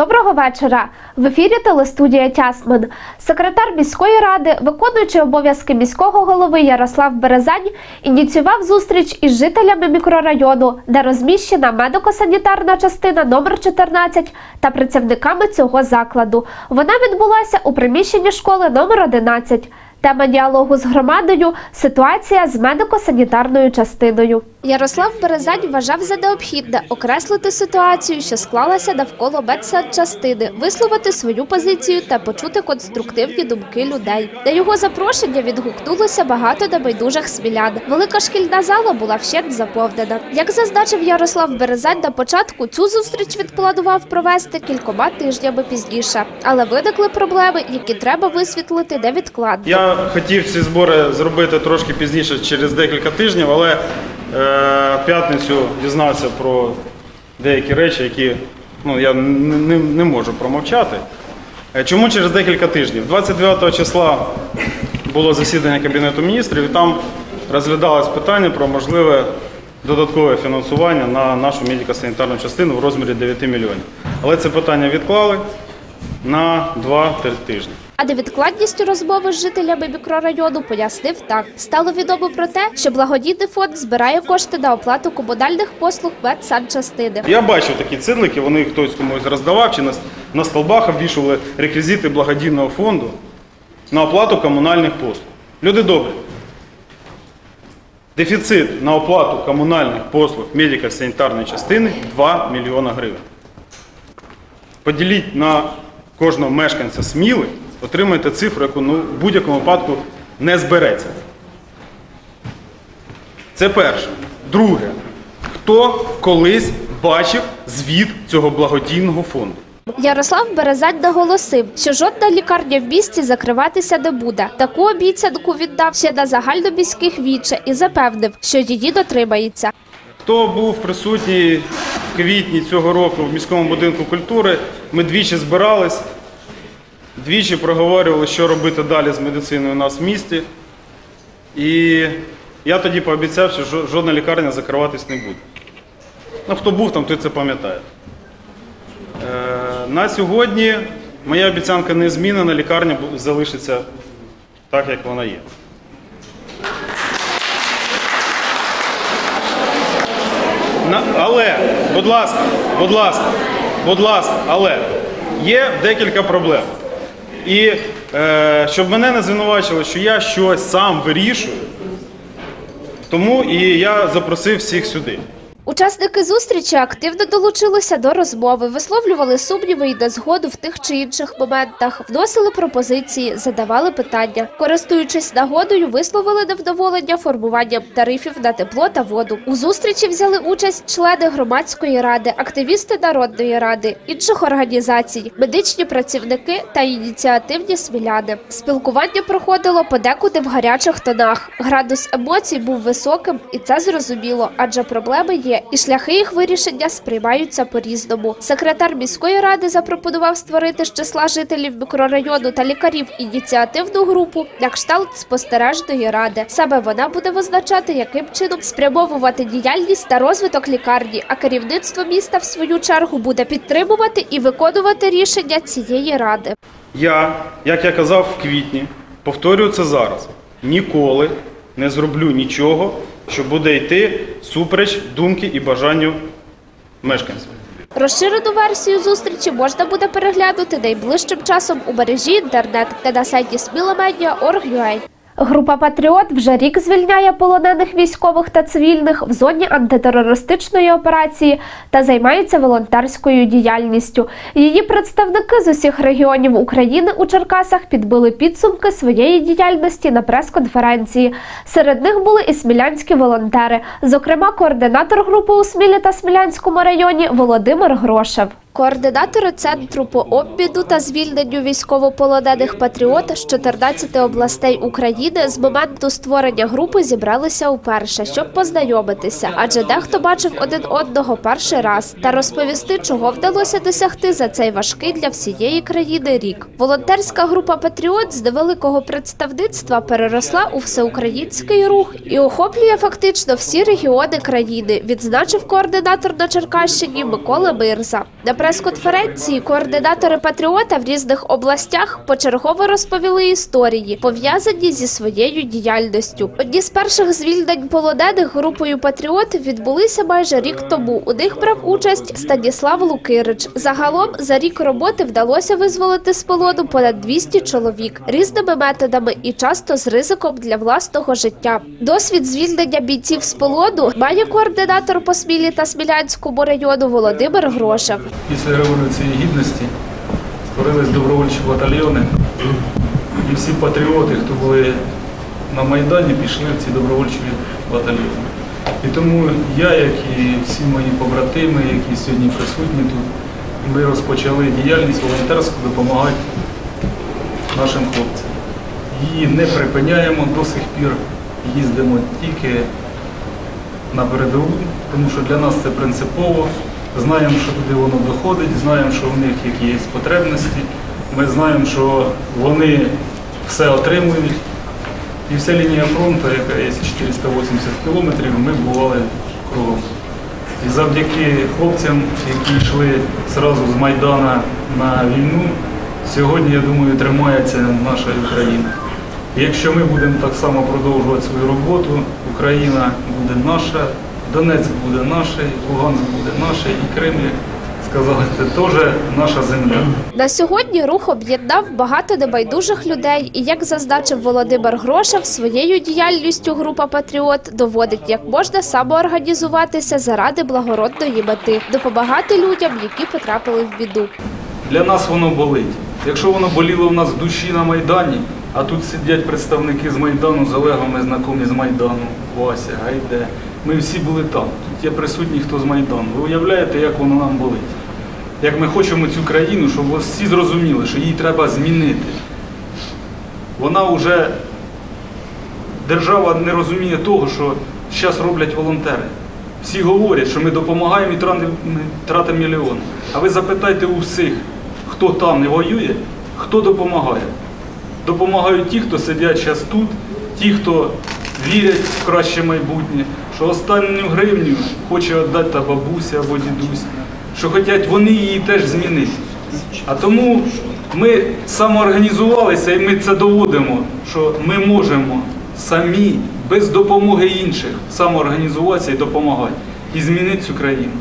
Доброго вечора. В ефірі телестудія Тясмин. Секретар міської ради, виконуючий обов'язки міського голови Ярослав Березань, ініціював зустріч із жителями мікрорайону, де розміщена медико-санітарна частина номер 14 та працівниками цього закладу. Вона відбулася у приміщенні школи номер 11. Тема діалогу з громадою ситуація з медико-санітарною частиною. Ярослав Березань вважав за необхідне окреслити ситуацію, що склалася навколо медсанчастини, висловити свою позицію та почути конструктивні думки людей. На його запрошення відгукнулося багато небайдужих смілян. Велика шкільна зала була вщент заповнена. Як зазначив Ярослав Березань на початку, цю зустріч він планував провести кількома тижнями пізніше, але виникли проблеми, які треба висвітлити невідкладно. Я хотів ці збори зробити трошки пізніше, через декілька тижнів, але е, в п'ятницю дізнався про деякі речі, які ну, я не, не, можу промовчати. Е, Чому через декілька тижнів? 29 числа було засідання Кабінету міністрів, і там розглядалось питання про можливе додаткове фінансування на нашу медико-санітарну частину в розмірі 9 мільйонів. Але це питання відклали на 2-3 тижні. А невідкладністю розмови з жителями мікрорайону пояснив так: стало відомо про те, що благодійний фонд збирає кошти на оплату комунальних послуг медсанчастини. Я бачив такі цидлики, вони хтось комусь роздавав чи на, на столбах обвішували реквізити благодійного фонду на оплату комунальних послуг. Люди добрі. Дефіцит на оплату комунальних послуг медико-санітарної частини 2 мільйона гривень. Поділіть на кожного мешканця Сміли, отримаєте цифру, яку ну, в будь-якому випадку не збереться. Це перше. Друге, хто колись бачив звіт цього благодійного фонду? Ярослав Березань наголосив, що жодна лікарня в місті закриватися не буде. Таку обіцянку віддав ще на загальноміських віче і запевнив, що її дотримається. Хто був присутній в квітні цього року в міському будинку культури, ми двічі збирались, двічі проговорювали, що робити далі з медициною у нас в місті. І я тоді пообіцяв, що жодна лікарня закриватись не буде. Ну, хто був там, той це пам'ятає. Е, на сьогодні моя обіцянка не змінена, лікарня залишиться так, як вона є. Але, будь ласка, будь ласка, будь ласка, але є декілька проблем. І е, щоб мене не звинувачили, що я щось сам вирішую, тому і я запросив всіх сюди. Учасники зустрічі активно долучилися до розмови, висловлювали сумніви і незгоду в тих чи інших моментах, вносили пропозиції, задавали питання. Користуючись нагодою, висловили невдоволення формуванням тарифів на тепло та воду. У зустрічі взяли участь члени громадської ради, активісти народної ради, інших організацій, медичні працівники та ініціативні сміляни. Спілкування проходило подекуди в гарячих тонах. Градус емоцій був високим, і це зрозуміло, адже проблеми є, і шляхи їх вирішення сприймаються по-різному. Секретар міської ради запропонував створити з числа жителів мікрорайону та лікарів ініціативну групу на кшталт спостережної ради. Саме вона буде визначати, яким чином спрямовувати діяльність та розвиток лікарні, а керівництво міста в свою чергу буде підтримувати і виконувати рішення цієї ради. Я, як я казав в квітні, повторюю це зараз. Ніколи не зроблю нічого, що буде йти супереч думки і бажанню мешканців. Розширену версію зустрічі можна буде переглянути найближчим часом у мережі інтернет та на сайті smilamedia.org.ua. Група Патріот вже рік звільняє полонених військових та цивільних в зоні антитерористичної операції та займається волонтерською діяльністю. Її представники з усіх регіонів України у Черкасах підбили підсумки своєї діяльності на прес-конференції. Серед них були і смілянські волонтери, зокрема, координатор групи у Смілі та Смілянському районі Володимир Грошев. Координатори центру по обміну та звільненню військовополонених патріот з 14 областей України з моменту створення групи зібралися уперше, щоб познайомитися, адже дехто бачив один одного перший раз та розповісти, чого вдалося досягти за цей важкий для всієї країни рік. Волонтерська група Патріот з невеликого представництва переросла у всеукраїнський рух і охоплює фактично всі регіони країни. Відзначив координатор на Черкащині Микола Мирза. Прес-конференції координатори патріота в різних областях почергово розповіли історії, пов'язані зі своєю діяльністю. Одні з перших звільнень полонених групою патріот відбулися майже рік тому. У них брав участь Станіслав Лукирич. Загалом за рік роботи вдалося визволити з полону понад 200 чоловік різними методами і часто з ризиком для власного життя. Досвід звільнення бійців з полону має координатор по Смілі та Смілянському району Володимир Грошев. Після Революції Гідності створились добровольчі батальйони. І всі патріоти, хто були на Майдані, пішли в ці добровольчі батальйони. І тому я, як і всі мої побратими, які сьогодні присутні тут, ми розпочали діяльність волонтерську допомагати нашим хлопцям. Її не припиняємо до сих пір, їздимо тільки на передову, тому що для нас це принципово. Знаємо, що туди воно доходить, знаємо, що в них які є потребності. Ми знаємо, що вони все отримують. І вся лінія фронту, яка є 480 кілометрів, ми бували кругом. І завдяки хлопцям, які йшли зразу з Майдана на війну, сьогодні, я думаю, тримається наша Україна. І якщо ми будемо так само продовжувати свою роботу, Україна буде наша, Донецьк буде наш, Луганськ буде наш, і Крим, як сказали, це теж наша земля. На сьогодні рух об'єднав багато небайдужих людей, і як зазначив Володимир Грошев, своєю діяльністю група Патріот доводить, як можна самоорганізуватися заради благородної мети, допомагати людям, які потрапили в біду. Для нас воно болить. Якщо воно боліло в нас в душі на Майдані, а тут сидять представники з Майдану, з Олегом, ми знайомі з Майдану, Вася, Гайде. Ми всі були там. Тут є присутні, хто з Майдану. Ви уявляєте, як воно нам болить? Як ми хочемо цю країну, щоб всі зрозуміли, що її треба змінити. Вона вже, держава не розуміє того, що зараз роблять волонтери. Всі говорять, що ми допомагаємо і тратимо- мільйони. А ви запитайте у всіх, хто там не воює, хто допомагає. Допомагають ті, хто сидять зараз тут, ті, хто вірять в краще майбутнє, що останню гривню хоче віддати та бабуся або дідусь, що хочуть вони її теж змінити. А тому ми самоорганізувалися і ми це доводимо, що ми можемо самі, без допомоги інших, самоорганізуватися і допомагати, і змінити цю країну.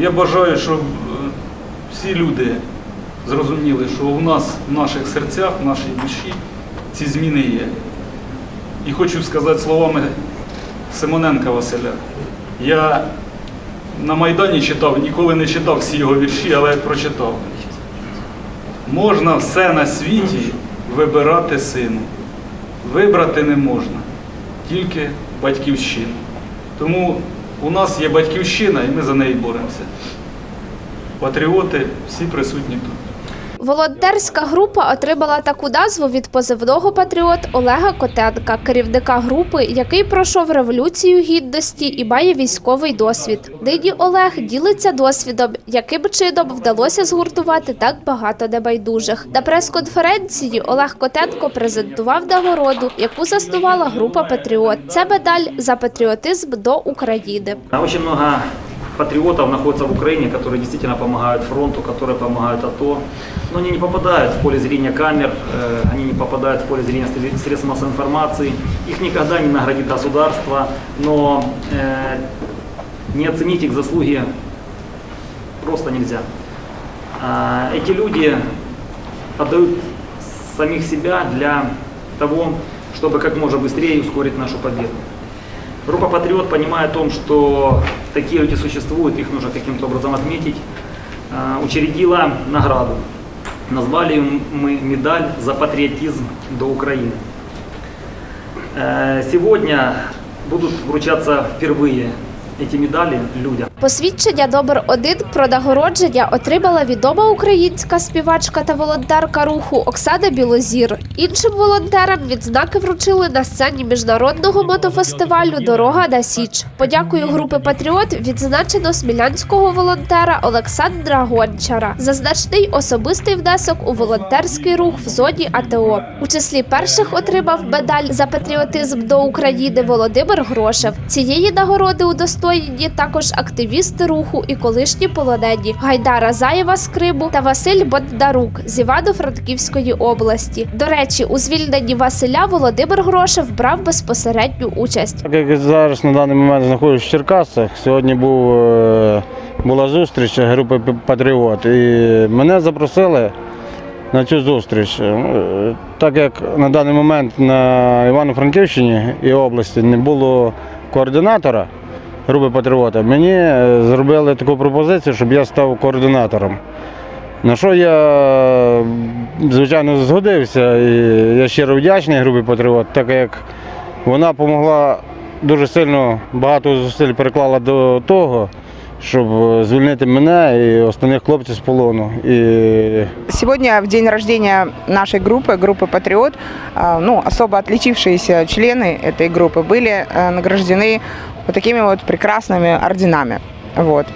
Я бажаю, щоб е, всі люди зрозуміли, що у нас в наших серцях, в нашій душі ці зміни є. І хочу сказати словами Симоненка Василя. Я на Майдані читав, ніколи не читав всі його вірші, але прочитав. Можна все на світі вибирати сину. Вибрати не можна, тільки батьківщину. Тому у нас є батьківщина і ми за неї боремося. Патріоти всі присутні тут. Волонтерська група отримала таку назву від позивного патріот Олега Котенка, керівника групи, який пройшов революцію гідності і має військовий досвід. Нині Олег ділиться досвідом, яким чином вдалося згуртувати так багато небайдужих. На прес-конференції Олег Котенко презентував нагороду, яку заснувала група Патріот. Це медаль за патріотизм до України. Очень много патриотов находятся в Украине, которые действительно помогают фронту, которые помогают АТО. Но они не попадают в поле зрения камер, э, они не попадают в поле зрения сре- средств массовой информации. Их никогда не наградит государство, но э, не оценить их заслуги просто нельзя. А, Эти люди отдают самих себя для того, чтобы как можно быстрее ускорить нашу победу. Группа «Патриот», понимая о том, что такие люди существуют, их нужно каким-то образом отметить, э, учредила награду. Назвали мы медаль за патриотизм до Украины. Э, Сегодня будут вручаться впервые эти медали людям. Посвідчення номер один про нагородження отримала відома українська співачка та волонтерка руху Оксана Білозір. Іншим волонтерам відзнаки вручили на сцені міжнародного мотофестивалю Дорога на Січ. Подякою групи Патріот відзначено смілянського волонтера Олександра Гончара за значний особистий внесок у волонтерський рух в зоні АТО. У числі перших отримав медаль за патріотизм до України Володимир Грошев. Цієї нагороди удостоїв озброєнні також активісти руху і колишні полонені Гайдара Заєва з Криму та Василь Бондарук з Івано-Франківської області. До речі, у звільненні Василя Володимир Грошев брав безпосередню участь. Так як зараз на даний момент знаходжусь в Черкасах, сьогодні був, е, була зустріч групи Патріот, і мене запросили на цю зустріч. Е, Так як на даний момент на Івано-Франківщині і області не було координатора групи Патріота, мені е, зробили таку пропозицію, щоб я став координатором. На що я, звичайно, згодився. І я щиро вдячний групі Патріот, так як вона допомогла дуже сильно багато зусиль переклала до того, щоб звільнити мене і остальних хлопців з полону. І Сегодня, в день рождения нашей группы, группы «Патриот», а, ну, особо отличившиеся члены этой группы были э, награждены вот такими вот прекрасными орденами. Вот.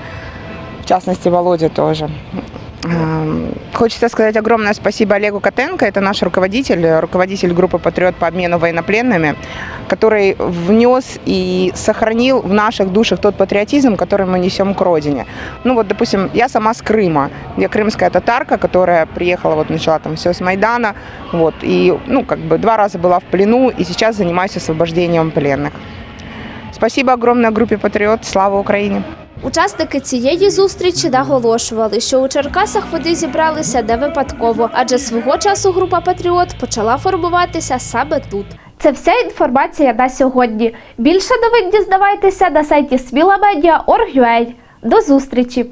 В частности, Володя тоже. Эм, Хочется сказать огромное спасибо Олегу Котенко, это наш руководитель, руководитель группы «Патриот» по обмену военнопленными, который внес и сохранил в наших душах тот патриотизм, который мы несем к родине. Ну вот, допустим, я сама с Крыма, я крымская татарка, которая приехала, вот начала там все с Майдана, вот, и, ну, как бы два раза была в плену, и сейчас занимаюсь освобождением пленных. Спасибо огромное группе Патріот. слава Україні! Учасники цієї зустрічі наголошували, що у Черкасах вони зібралися не випадково, адже свого часу група Патріот почала формуватися саме тут. Це вся інформація на сьогодні. Більше новин дізнавайтеся на сайті smilamedia.org.ua. До зустрічі!